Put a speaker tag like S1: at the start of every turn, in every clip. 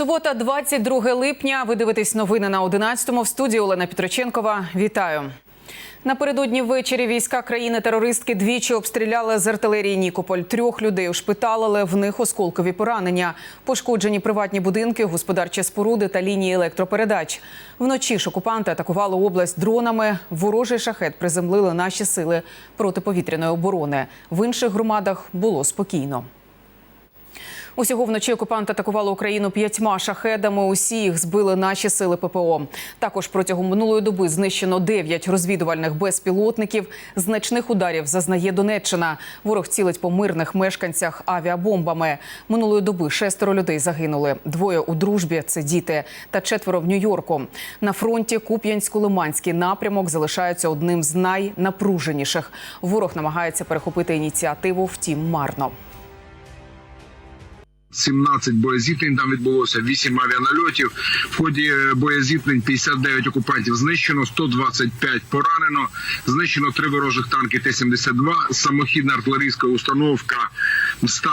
S1: Субота, 22 липня. Ви дивитесь новини на 11-му. В студії Олена Петроченкова. Вітаю. Напередодні ввечері війська країни-терористки двічі обстріляли з артилерії Нікополь. Трьох людей ушпиталили, в них осколкові поранення. Пошкоджені приватні будинки, господарчі споруди та лінії електропередач. Вночі ж окупанти атакували область дронами. Ворожий шахет приземлили наші сили протиповітряної оборони. В інших громадах було спокійно. Усього вночі окупанти атакували Україну п'ятьма шахедами. Усі їх збили наші сили ППО. Також протягом минулої доби знищено дев'ять розвідувальних безпілотників. Значних ударів зазнає Донеччина. Ворог цілить по мирних мешканцях авіабомбами. Минулої доби шестеро людей загинули. Двоє у дружбі це діти, та четверо в Нью-Йорку. На фронті Куп'янсько-Лиманський напрямок залишається одним з найнапруженіших. Ворог намагається перехопити ініціативу, втім марно.
S2: 17 боєзіткнень там відбулося, 8 авіанальотів. В ході е, боєзіткнень 59 окупантів знищено, 125 поранено. Знищено три ворожих танки Т-72, самохідна артилерійська установка МСТА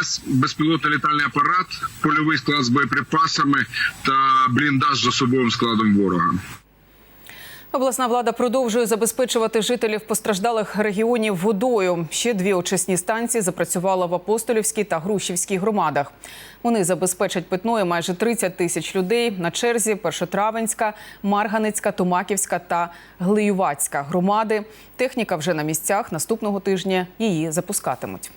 S2: С, безпілотний літальний апарат, польовий склад з боєприпасами та бліндаж з особовим складом ворога.
S1: Обласна влада продовжує забезпечувати жителів постраждалих регіонів водою. Ще дві очисні станції запрацювали в Апостолівській та Грушівській громадах. Вони забезпечать питною майже 30 тисяч людей. На черзі Першотравенська, Марганицька, Томаківська та Глиювацька громади. Техніка вже на місцях. Наступного тижня її запускатимуть.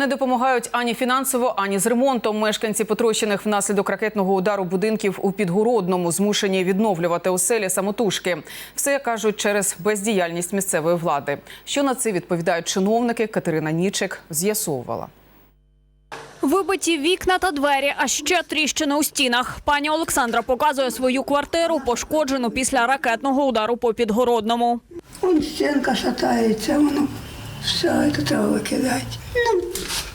S1: Не допомагають ані фінансово, ані з ремонтом. Мешканці потрощених внаслідок ракетного удару будинків у Підгородному змушені відновлювати оселі самотужки. Все кажуть через бездіяльність місцевої влади. Що на це відповідають чиновники? Катерина Нічик з'ясовувала.
S3: Вибиті вікна та двері, а ще тріщини у стінах. Пані Олександра показує свою квартиру, пошкоджену після ракетного удару по підгородному.
S4: Вон стінка шатається, воно все це треба викидати. Ну,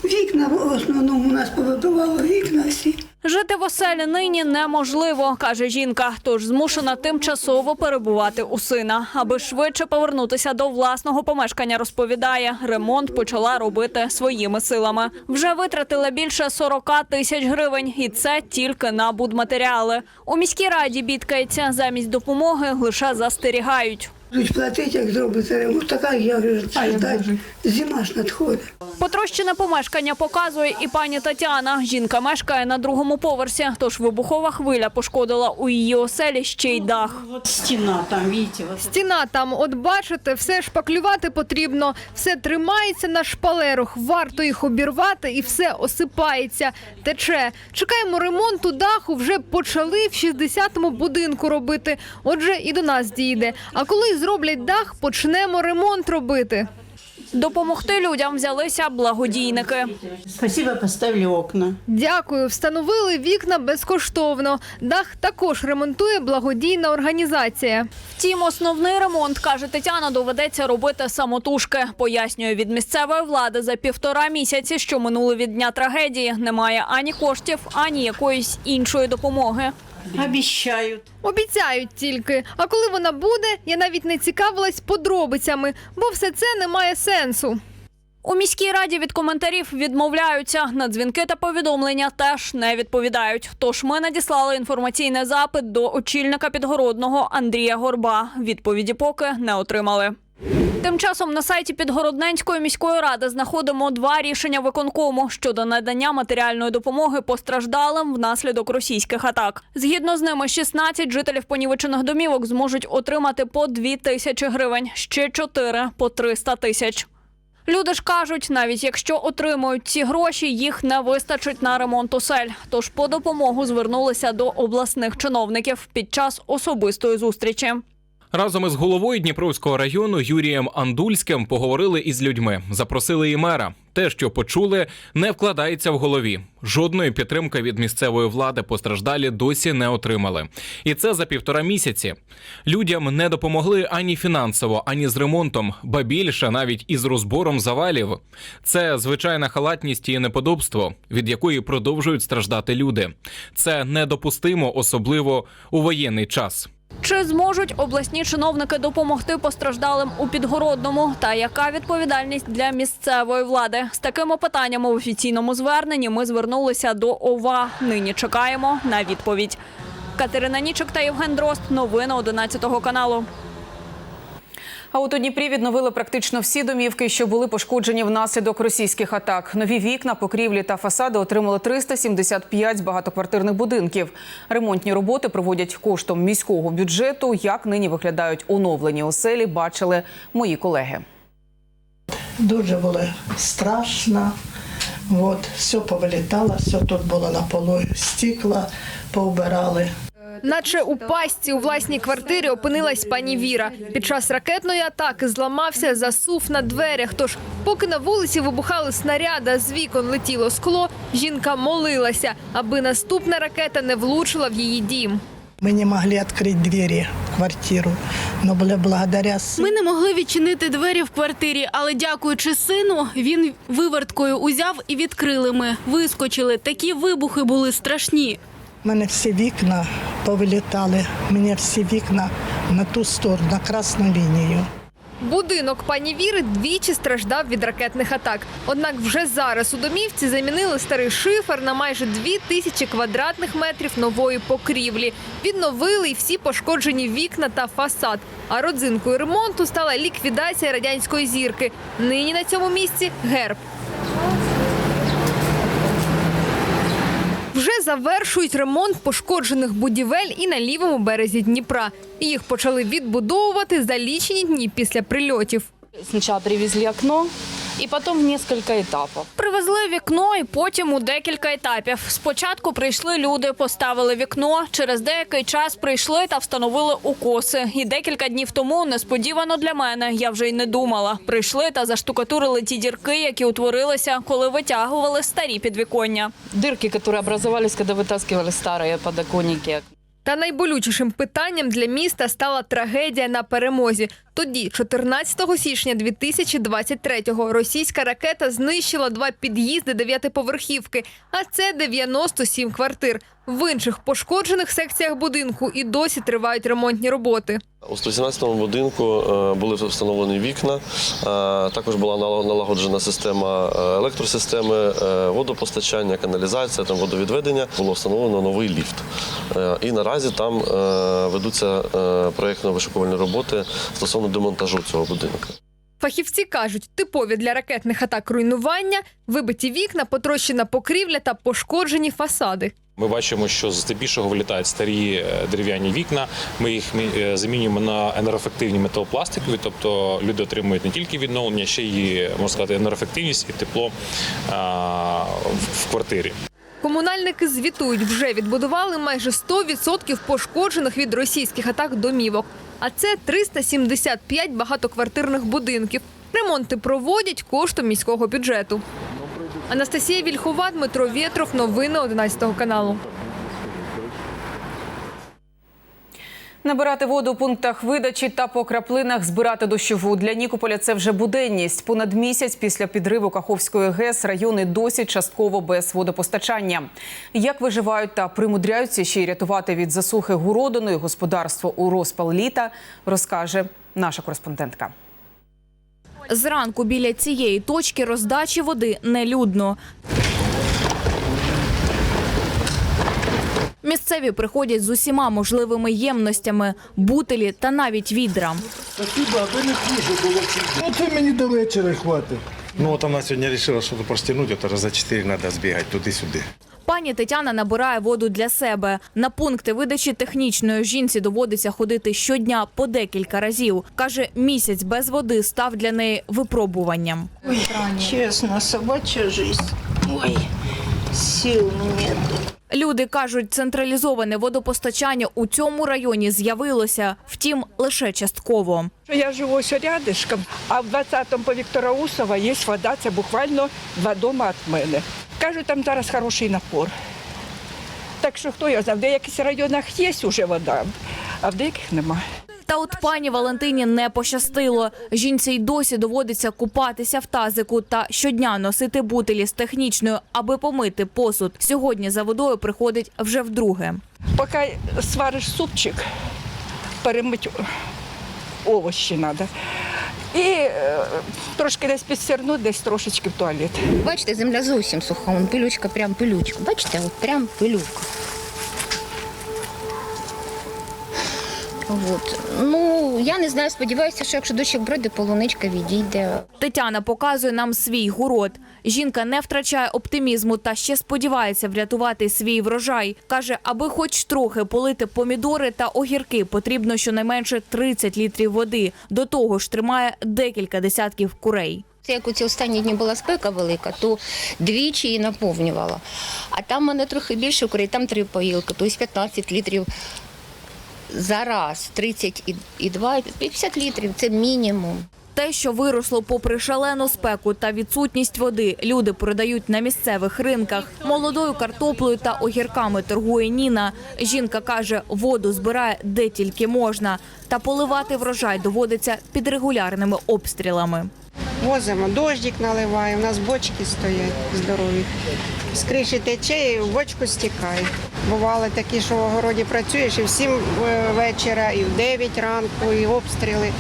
S4: вікна в основному у нас повибивало вікна всі.
S3: Жити в оселі нині неможливо, каже жінка, тож змушена тимчасово перебувати у сина. Аби швидше повернутися до власного помешкання, розповідає, ремонт почала робити своїми силами. Вже витратила більше 40 тисяч гривень, і це тільки на будматеріали. У міській раді бідкається, замість допомоги лише застерігають.
S4: Будуть платити, як зробити ремонт. Така я говорю, ждать. Зима ж надходить.
S3: Потрощене помешкання показує і пані Тетяна. Жінка мешкає на другому поверсі, тож вибухова хвиля пошкодила у її оселі ще й дах.
S5: Вот стена там, видите, вот
S6: Стіна там, от бачите, все шпаклювати потрібно, все тримається на шпалерах, варто їх обірвати і все осипається, тече. Чекаємо ремонту даху, вже почали в 60-му будинку робити. Отже, і до нас дійде. А коли зроблять дах, почнемо ремонт робити.
S3: Допомогти людям взялися благодійники.
S5: спасибо, поставили окна.
S6: Дякую, встановили вікна безкоштовно. Дах також ремонтує благодійна організація.
S3: Втім, основний ремонт, каже Тетяна, доведеться робити самотужки. Пояснює від місцевої влади за півтора місяці, що минули від дня трагедії. Немає ані коштів, ані якоїсь іншої допомоги.
S5: Обещают.
S6: Обіцяють тільки. А коли вона буде, я навіть не цікавилась подробицями, бо все це не має сенсу.
S3: У міській раді від коментарів відмовляються. На дзвінки та повідомлення теж не відповідають. Тож ми надіслали інформаційний запит до очільника підгородного Андрія Горба. Відповіді поки не отримали. Тим часом на сайті Підгородненської міської ради знаходимо два рішення виконкому щодо надання матеріальної допомоги постраждалим внаслідок російських атак. Згідно з ними, 16 жителів понівечених домівок зможуть отримати по 2 тисячі гривень, ще 4 – по 300 тисяч. Люди ж кажуть, навіть якщо отримують ці гроші, їх не вистачить на ремонт осель. Тож по допомогу звернулися до обласних чиновників під час особистої зустрічі.
S7: Разом із головою Дніпровського району Юрієм Андульським поговорили із людьми, запросили і мера. Те, що почули, не вкладається в голові. Жодної підтримки від місцевої влади постраждалі досі не отримали. І це за півтора місяці. Людям не допомогли ані фінансово, ані з ремонтом, ба більше навіть із розбором завалів. Це звичайна халатність і неподобство, від якої продовжують страждати люди. Це недопустимо, особливо у воєнний час.
S3: Чи зможуть обласні чиновники допомогти постраждалим у Підгородному? Та яка відповідальність для місцевої влади? З такими питаннями в офіційному зверненні ми звернулися до ОВА. Нині чекаємо на відповідь. Катерина Нічик та Євген Дрозд. Новини 11 каналу.
S1: А от у Дніпрі відновили практично всі домівки, що були пошкоджені внаслідок російських атак. Нові вікна, покрівлі та фасади отримали 375 з багатоквартирних будинків. Ремонтні роботи проводять коштом міського бюджету. Як нині виглядають оновлені оселі, бачили мої колеги.
S8: Дуже було страшно. От, все повилітало, все тут було на полу, стекла повбирали.
S6: Наче у пастці у власній квартирі опинилась пані Віра. Під час ракетної атаки зламався засув на дверях. Тож, поки на вулиці вибухали снаряди, а з вікон летіло скло, жінка молилася, аби наступна ракета не влучила в її дім.
S8: Ми не могли відкрити двері в квартиру, але були благодаря
S9: Ми не могли відчинити двері в квартирі, але дякуючи сину, він виверткою узяв і відкрили ми. Вискочили. Такі вибухи були страшні.
S8: Мене всі вікна повилітали. У мене всі вікна на ту сторону, на красну лінію.
S6: Будинок пані Віри двічі страждав від ракетних атак. Однак вже зараз у домівці замінили старий шифер на майже дві тисячі квадратних метрів нової покрівлі. Відновили й всі пошкоджені вікна та фасад. А родзинкою ремонту стала ліквідація радянської зірки. Нині на цьому місці герб. Вже завершують ремонт пошкоджених будівель і на лівому березі Дніпра. Їх почали відбудовувати за лічені дні після прильотів.
S10: Сначала привезли окно, и потом в несколько этапов.
S3: Привезли вікно і потім у декілька етапів. Спочатку прийшли люди, поставили вікно. Через деякий час прийшли та встановили укоси. І декілька днів тому, несподівано для мене, я вже й не думала. Прийшли та заштукатурили ті дірки, які утворилися, коли витягували старі підвіконня.
S10: Дырки, которые образовались, когда вытаскивали старые подоконники.
S6: Та найболючішим питанням для міста стала трагедія на перемозі. Тоді, 14 січня 2023-го, російська ракета знищила два під'їзди дев'ятиповерхівки, а це 97 квартир. В інших пошкоджених секціях будинку і досі тривають ремонтні роботи.
S11: У 117-му будинку е, були встановлені вікна, е, також була налагоджена система е, електросистеми, водопостачання, каналізація, там водовідведення. Було встановлено новий ліфт. І наразі там ведуться проєктно-вишукувальні роботи стосовно демонтажу цього будинку.
S6: Фахівці кажуть, типові для ракетних атак руйнування, вибиті вікна, потрощена покрівля та пошкоджені фасади.
S12: Ми бачимо, що здебільшого вилітають старі е, дерев'яні вікна. Ми їх е, замінюємо на енергоефективні металопластикові, тобто люди отримують не тільки відновлення, ще й можна сказати, енергоефективність і тепло в квартирі.
S6: Комунальники звітують, вже відбудували майже 100% пошкоджених від російських атак домівок. А це 375 багатоквартирних будинків. Ремонти проводять коштом міського бюджету. Анастасія Вільхова, Дмитро Вєтров. Новини 11 каналу.
S1: Набирати воду у пунктах видачі та по краплинах збирати дощову для Нікополя це вже буденність. Понад місяць після підриву Каховської ГЕС райони досі частково без водопостачання. Як виживають та примудряються ще й рятувати від засухи городину і господарство у розпал літа, розкаже наша кореспондентка.
S9: Зранку біля цієї точки роздачі води нелюдно. Місцеві приходять з усіма можливими ємностями, бутилі та навіть відра.
S13: Ну, це мені до вечора хватить. Ну, от вона сьогодні вирішила, що простягнути, то за 4 треба збігати туди-сюди.
S9: Пані Тетяна набирає воду для себе. На пункти видачі технічної жінці доводиться ходити щодня по декілька разів. Каже, місяць без води став для неї випробуванням.
S5: Честно, собачья жизнь. Ой, сил нет.
S9: Люди кажуть, централізоване водопостачання у цьому районі з'явилося, втім, лише частково.
S14: Я живу ось рядишком, а в 20-му по Віктора Усова є вода, це буквально два дома від мене. Кажуть, там зараз хороший напор. Так що хто його знає, в деяких районах є вже вода, а в деяких немає.
S9: Та от пані Валентині не пощастило. Жінці й досі доводиться купатися в тазику та щодня носити бутилі з технічною, аби помити посуд. Сьогодні за водою приходить вже вдруге.
S14: Поки свариш супчик, перемити овощі треба. І е, трошки десь підсернути, десь трошечки в туалет.
S5: Бачите, земля зовсім суха, вон пилючка, прям пилючка. Бачите, от прям пилюка. От. Ну, я не знаю, сподіваюся, що якщо дощик бройде, полуничка відійде.
S9: Тетяна показує нам свій город. Жінка не втрачає оптимізму та ще сподівається врятувати свій врожай. Каже, аби хоч трохи полити помідори та огірки, потрібно щонайменше 30 літрів води. До того ж, тримає декілька десятків курей.
S5: Це як у ці останні дні була спека велика, то двічі її наповнювала. А там мене трохи більше курей, там три поїлки, тобто 15 літрів за раз, 30 і- і 2, 50 літрів це мінімум.
S9: Те, що виросло попри шалену спеку та відсутність води, люди продають на місцевих ринках. Молодою картоплею та огірками торгує Ніна. Жінка каже, воду збирає де тільки можна, та поливати врожай доводиться під регулярними обстрілами.
S15: Возимо, дождик наливає, у нас бочки стоять здорові. З криші тече і в бочку стікає. Бували такі, що в огороді працюєш і в 7 вечора, і в 9 ранку, і обстріли.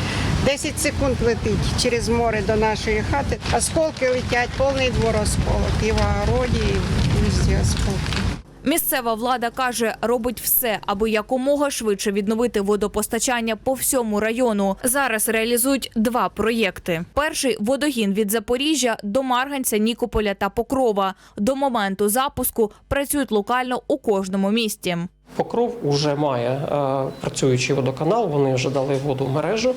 S15: 10 секунд летить через море до нашої хати. Осколки летять, повний двор осколок. І в огороді, і місті осколки.
S9: Місцева влада каже, робить все, аби якомога швидше відновити водопостачання по всьому району. Зараз реалізують два проєкти: перший водогін від Запоріжжя до Марганця, Нікополя та Покрова. До моменту запуску працюють локально у кожному місті.
S16: Покров вже має е, працюючий водоканал, вони вже дали воду в мережу.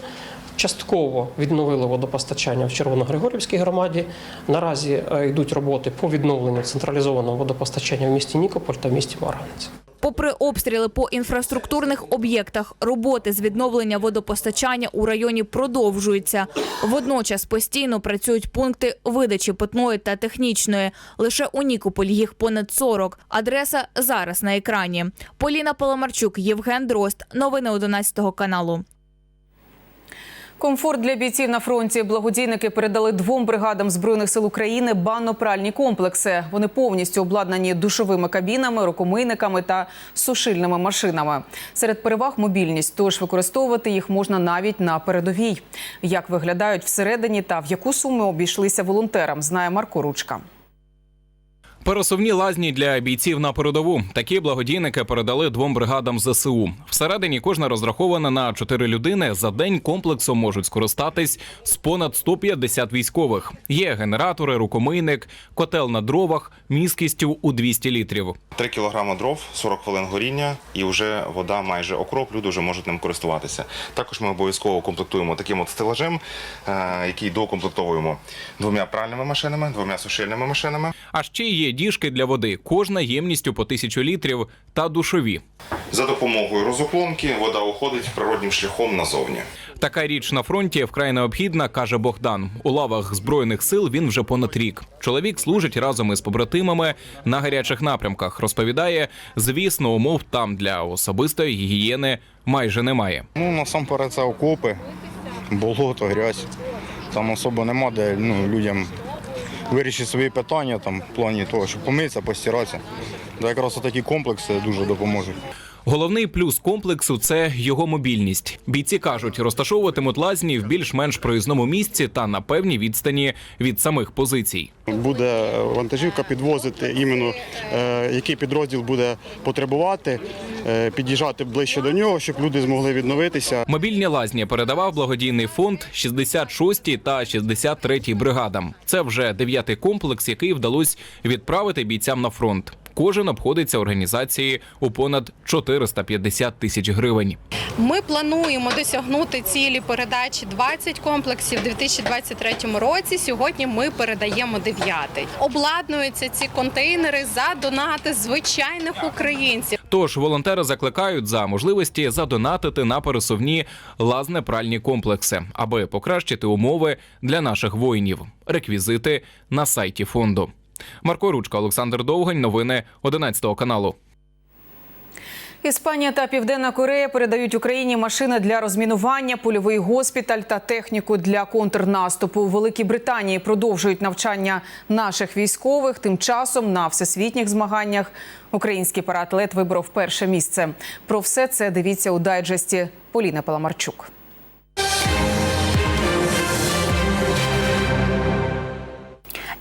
S16: Частково відновили водопостачання в Червоногригорівській громаді. Наразі е, йдуть роботи по відновленню централізованого водопостачання в місті Нікополь та в місті Марганець.
S9: Попри обстріли по інфраструктурних об'єктах, роботи з відновлення водопостачання у районі продовжуються. Водночас постійно працюють пункти видачі питної та технічної. Лише у Нікополі їх понад 40. Адреса зараз на екрані. Поліна Паламарчук, Євген Дрозд. Новини 11 каналу.
S1: Комфорт для бійців на фронті. Благодійники передали двом бригадам збройних сил України банно-пральні комплекси. Вони повністю обладнані душовими кабінами, рукомийниками та сушильними машинами. Серед переваг мобільність, тож використовувати їх можна навіть на передовій. Як виглядають всередині та в яку суму обійшлися волонтерам, знає Марко Ручка.
S7: Пересувні лазні для бійців на передову. Такі благодійники передали двом бригадам ЗСУ. Всередині кожна розрахована на 4 людини. За день комплексом можуть скористатись з понад 150 військових. Є генератори, рукомийник, котел на дровах міськістю у 200 літрів.
S17: 3 кг дров, 40 хвилин горіння і вже вода майже окроп, люди вже можуть ним користуватися. Також ми обов'язково комплектуємо таким от стелажем, е, який докомплектовуємо двома пральними машинами, двома сушильними машинами.
S7: А ще є діжки для води, кожна ємністю по тисячу літрів та душові.
S17: За допомогою розуклонки вода уходить природнім шляхом назовні.
S7: Така річ на фронті вкрай необхідна, каже Богдан. У лавах збройних сил він вже понад рік. Чоловік служить разом із побратимами на гарячих напрямках. Розповідає, звісно, умов там для особистої гігієни майже немає.
S18: Ну, насамперед це окопи, болото, грязь. Там особо нема, де ну, людям вирішити свої питання там, в плані того, щоб помитися, постиратися. Якраз такі комплекси дуже допоможуть.
S7: Головний плюс комплексу це його мобільність. Бійці кажуть, розташовуватимуть лазні в більш-менш проїзному місці та на певній відстані від самих позицій.
S18: Буде вантажівка підвозити іменно е, який підрозділ буде потребувати, е, під'їжджати ближче до нього, щоб люди змогли відновитися.
S7: Мобільні лазні передавав благодійний фонд 66-й та 63-й бригадам. Це вже дев'ятий комплекс, який вдалося відправити бійцям на фронт. Кожен обходиться організації у понад 450 тисяч гривень.
S19: Ми плануємо досягнути цілі передачі 20 комплексів у 2023 році. Сьогодні ми передаємо 9. Обладнуються ці контейнери за донати звичайних українців.
S7: Тож волонтери закликають за можливості задонатити на пересувні лазне-пральні комплекси, аби покращити умови для наших воїнів. Реквізити на сайті фонду. Марко Ручка, Олександр Довгань. Новини 11 каналу.
S1: Іспанія та Південна Корея передають Україні машини для розмінування, польовий госпіталь та техніку для контрнаступу. У Великій Британії продовжують навчання наших військових. Тим часом на всесвітніх змаганнях український параатлет виборов перше місце. Про все це дивіться у дайджесті Поліни Паламарчук.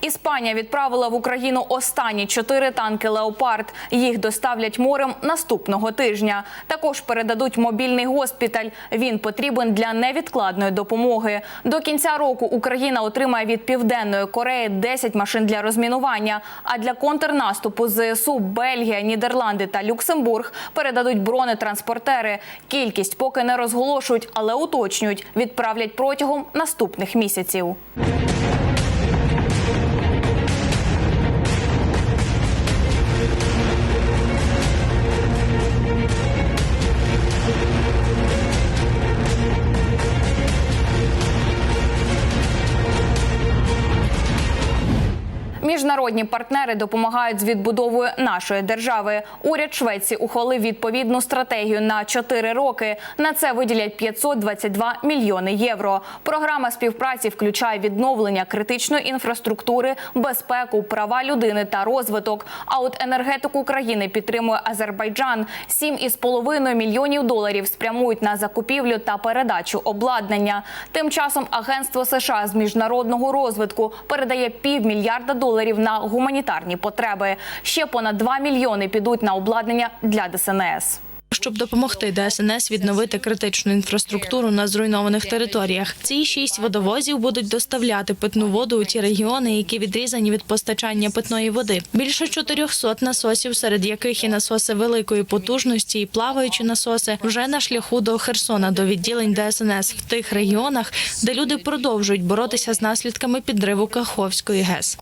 S9: Іспанія відправила в Україну останні чотири танки Леопард. Їх доставлять морем наступного тижня. Також передадуть мобільний госпіталь. Він потрібен для невідкладної допомоги. До кінця року Україна отримає від південної Кореї 10 машин для розмінування. А для контрнаступу ЗСУ Бельгія, Нідерланди та Люксембург передадуть бронетранспортери. Кількість поки не розголошують, але уточнюють, відправлять протягом наступних місяців. Міжнародні партнери допомагають з відбудовою нашої держави. Уряд Швеції ухвалив відповідну стратегію на 4 роки. На це виділять 522 мільйони євро. Програма співпраці включає відновлення критичної інфраструктури, безпеку, права людини та розвиток. А от енергетику країни підтримує Азербайджан. 7,5 мільйонів доларів спрямують на закупівлю та передачу обладнання. Тим часом агентство США з міжнародного розвитку передає півмільярда доларів на гуманітарні потреби. Ще понад 2 мільйони підуть на обладнання для ДСНС.
S20: Щоб допомогти ДСНС відновити критичну інфраструктуру на зруйнованих територіях, ці шість водовозів будуть доставляти питну воду у ті регіони, які відрізані від постачання питної води. Більше 400 насосів, серед яких і насоси великої потужності, і плаваючі насоси, вже на шляху до Херсона, до відділень ДСНС в тих регіонах, де люди продовжують боротися з наслідками підриву Каховської ГЕС.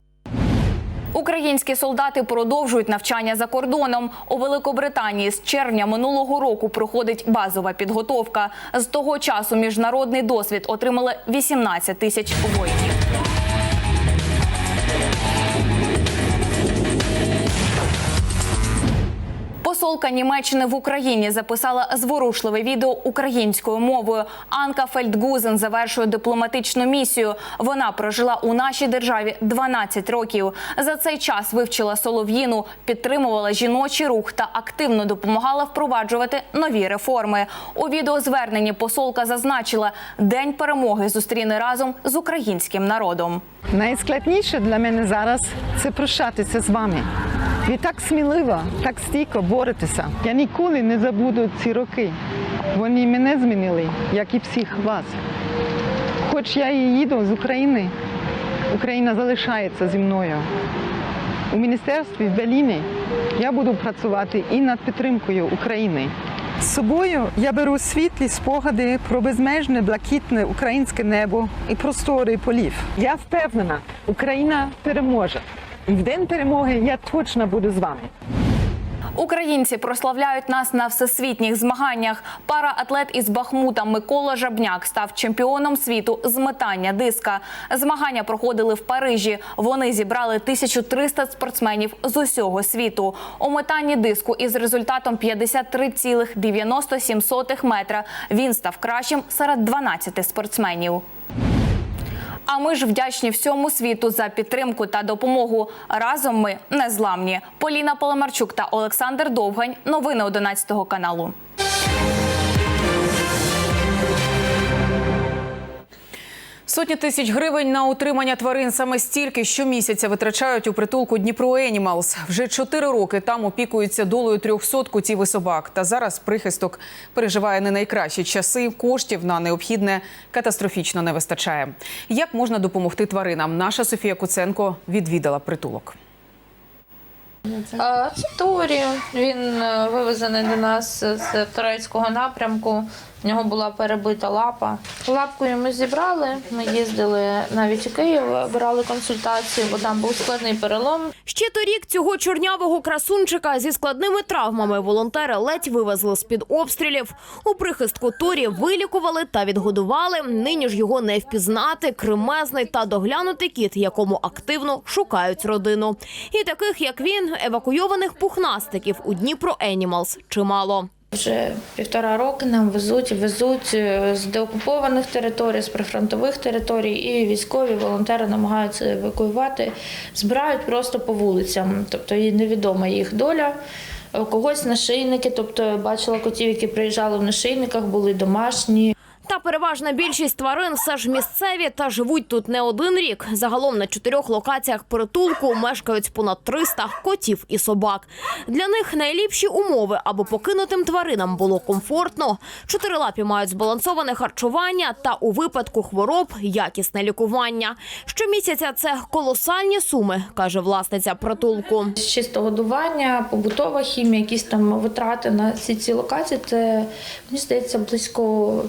S9: Українські солдати продовжують навчання за кордоном. У Великобританії з червня минулого року проходить базова підготовка. З того часу міжнародний досвід отримали 18 тисяч воїнів. Посолка Німеччини в Україні записала зворушливе відео українською мовою. Анка Фельдгузен завершує дипломатичну місію. Вона прожила у нашій державі 12 років. За цей час вивчила солов'їну, підтримувала жіночий рух та активно допомагала впроваджувати нові реформи. У відеозверненні посолка зазначила, день перемоги зустріне разом з українським народом.
S21: Найскладніше для мене зараз це прощатися з вами. Ви так сміливо, так стійко боретеся. Я ніколи не забуду ці роки. Вони мене змінили, як і всіх вас. Хоч я і їду з України, Україна залишається зі мною. У міністерстві в Беліні я буду працювати і над підтримкою України. З собою я беру світлі спогади про безмежне блакитне українське небо і простори полів. Я впевнена, Україна переможе. І в день перемоги я точно буду з вами.
S9: Українці прославляють нас на всесвітніх змаганнях. Параатлет із Бахмута Микола Жабняк став чемпіоном світу з метання диска. Змагання проходили в Парижі. Вони зібрали 1300 спортсменів з усього світу. У метанні диску із результатом 53,97 метра він став кращим серед 12 спортсменів. А ми ж вдячні всьому світу за підтримку та допомогу. Разом ми незламні. Поліна Поломарчук та Олександр Довгань. Новини 11 каналу.
S1: Сотні тисяч гривень на утримання тварин саме стільки щомісяця витрачають у притулку Дніпро Енімалс. Вже чотири роки там опікуються долею 300 котів і собак. Та зараз прихисток переживає не найкращі часи. Коштів на необхідне катастрофічно не вистачає. Як можна допомогти тваринам? Наша Софія Куценко відвідала притулок.
S22: Торі. Він е, вивезений до нас з турецького напрямку.
S23: В нього була перебита лапа. Лапку йому зібрали. Ми їздили навіть у Київ, брали консультацію, бо там був складний перелом.
S10: Ще торік цього чорнявого красунчика зі складними травмами волонтери ледь вивезли з-під обстрілів. У прихистку Торі вилікували та відгодували. Нині ж його не впізнати, кремезний та доглянутий кіт, якому активно шукають родину. І таких, як він, евакуйованих пухнастиків у Дніпро Енімалс чимало.
S23: Вже півтора роки нам везуть, везуть е, з деокупованих територій, з прифронтових територій, і військові волонтери намагаються евакуювати, збирають просто по вулицям, тобто і невідома їх доля. У когось нашийники, тобто бачила котів, які приїжджали в нашийниках, були домашні.
S10: Та переважна більшість тварин все ж місцеві та живуть тут не один рік. Загалом на чотирьох локаціях притулку мешкають понад 300 котів і собак. Для них найліпші умови, аби покинутим тваринам було комфортно. Чотирилапі мають збалансоване харчування та у випадку хвороб якісне лікування. Щомісяця це колосальні суми, каже власниця притулку.
S23: З годування, побутова хімія, якісь там витрати на ці ці локації, це мені здається близько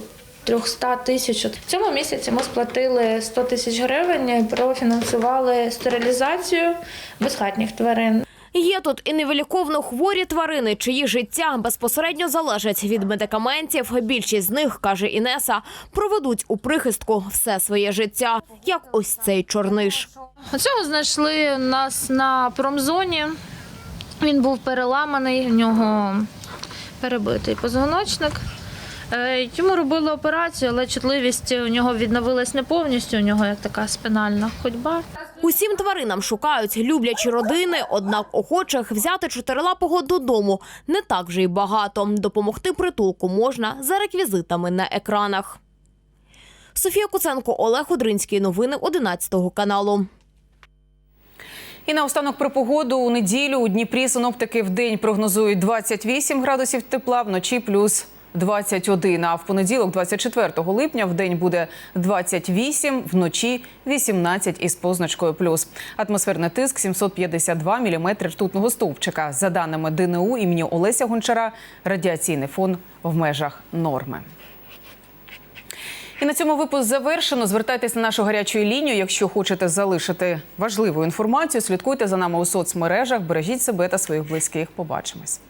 S23: 300 тисяч. В цьому місяці ми сплатили 100 тисяч гривень, профінансували стерилізацію безхатніх тварин.
S10: Є тут і невиліковно хворі тварини, чиї життя безпосередньо залежать від медикаментів. Більшість з них, каже Інеса, проведуть у прихистку все своє життя, як ось цей чорниш.
S24: Цього знайшли нас на промзоні. Він був переламаний, в нього перебитий позвоночник. Е, Йому робили операцію, але чутливість у нього відновилась не повністю. У нього як така спинальна ходьба.
S10: Усім тваринам шукають люблячі родини, однак охочих взяти чотирилапого додому не так вже й багато. Допомогти притулку можна за реквізитами на екранах. Софія Куценко, Олег Одринський. Новини 11 каналу.
S1: І наостанок про погоду у неділю у Дніпрі синоптики в день прогнозують 28 градусів тепла, вночі плюс 21. А в понеділок, 24 липня, в день буде 28, вночі 18 із позначкою плюс. Атмосферний тиск 752 міліметри ртутного стовпчика. За даними ДНУ імені Олеся Гончара, радіаційний фон в межах норми. І на цьому випуск завершено. Звертайтесь на нашу гарячу лінію. Якщо хочете залишити важливу інформацію, слідкуйте за нами у соцмережах. Бережіть себе та своїх близьких. Побачимось.